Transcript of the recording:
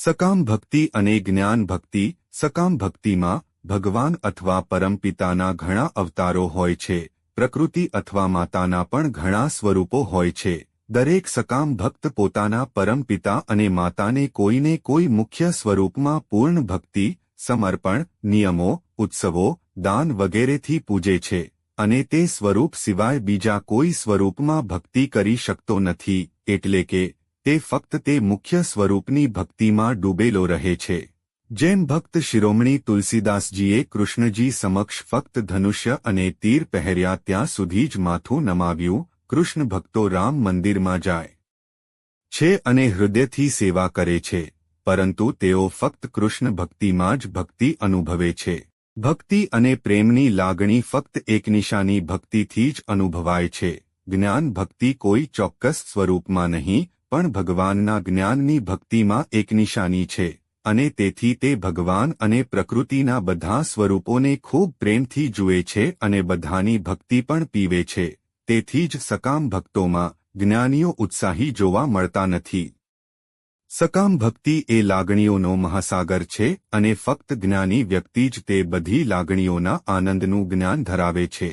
સકામ ભક્તિ અને જ્ઞાન ભક્તિ, સકામ ભક્તિમાં ભગવાન અથવા પરમપિતાના ઘણા અવતારો હોય છે, પ્રકૃતિ અથવા માતાના પણ ઘણા સ્વરૂપો હોય છે. દરેક સકામ ભક્ત પોતાના પરમપિતા અને માતાને કોઈને કોઈ મુખ્ય સ્વરૂપમાં પૂર્ણ ભક્તિ, સમર્પણ, નિયમો, ઉત્સવો, દાન વગેરેથી પૂજે છે અને તે સ્વરૂપ સિવાય બીજા કોઈ સ્વરૂપમાં ભક્તિ કરી શકતો નથી. એટલે કે તે ફક્ત તે મુખ્ય સ્વરૂપની ભક્તિમાં ડૂબેલો રહે છે. જેમ ભક્ત શિરોમણી તુલસીદાસજીએ કૃષ્ણજી સમક્ષ ફક્ત ધનુષ્ય અને તીર પહેર્યા ત્યાં સુધી જ માથું નમાવ્યું, કૃષ્ણ ભક્તો રામ મંદિરમાં જાય છે અને હૃદયથી સેવા કરે છે, પરંતુ તેઓ ફક્ત કૃષ્ણ ભક્તિમાં જ ભક્તિ અનુભવે છે. ભક્તિ અને પ્રેમની લાગણી ફક્ત એક નિશાની ભક્તિથી જ અનુભવાય છે. જ્ઞાન ભક્તિ કોઈ ચોક્કસ સ્વરૂપમાં નહીં પણ ભગવાનના જ્ઞાનની ભક્તિમાં એક નિશાની છે, અને તેથી તે ભગવાન અને પ્રકૃતિના બધા સ્વરૂપોને ખૂબ પ્રેમથી જુએ છે અને બધાની ભક્તિ પણ પીવે છે, તેથી જ સકામ ભક્તોમાં જ્ઞાનીઓ ઉત્સાહી જોવા મળતા નથી. સકામ ભક્તિ એ લાગણીઓનો મહાસાગર છે અને ફક્ત જ્ઞાની વ્યક્તિ જ તે બધી લાગણીઓના આનંદનું જ્ઞાન ધરાવે છે.